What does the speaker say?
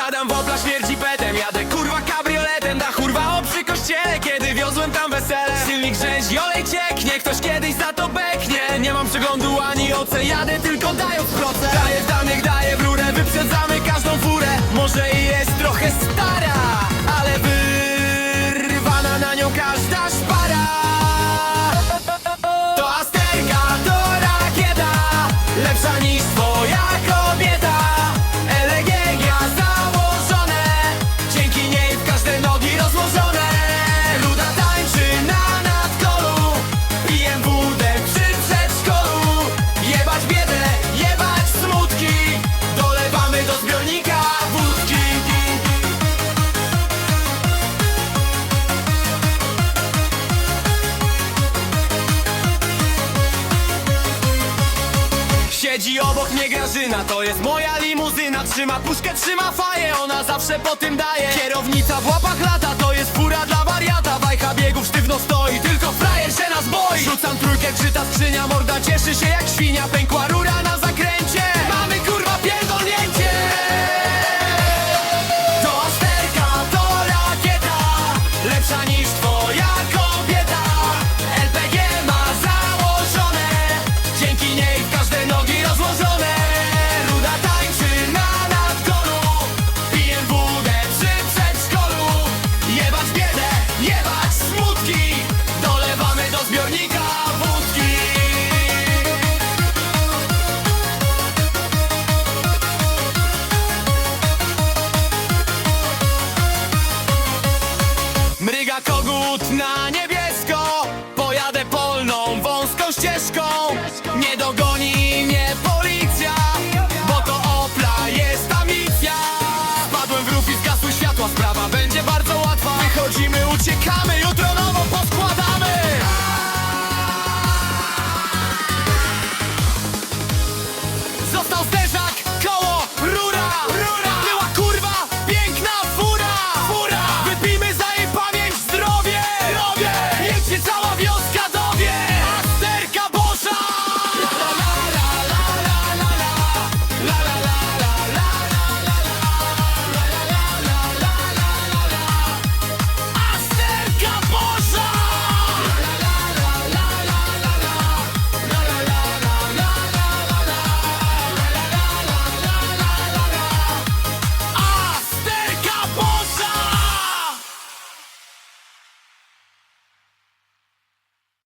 Wsiadam w opla, śmierdzi Jadę kurwa kabrioletem. Da kurwa o przy kościele. Kiedy wiozłem tam wesele Silnik rzęzi, olej cieknie. Ktoś kiedyś za to beknie. Nie mam przeglądu ani OC Jadę tylko dając procent Daję w danych, daję w rurę. Wyprzedzamy każdą furę. Może i jest trochę stara Ale wyrwana na nią każda szpara. To asterka, to rakieta. Lepsza niż twoja kobieta Siedzi obok mnie Grażyna, to jest moja limuzyna. Trzyma puszkę, trzyma faję, ona zawsze po tym daje. Kierownica w łapach lata, to jest fura dla wariata. Wajcha biegów sztywno stoi, tylko frajer się nas boi Rzucam trójkę, czyta skrzynia, morda cieszy się jak świnia. Pękła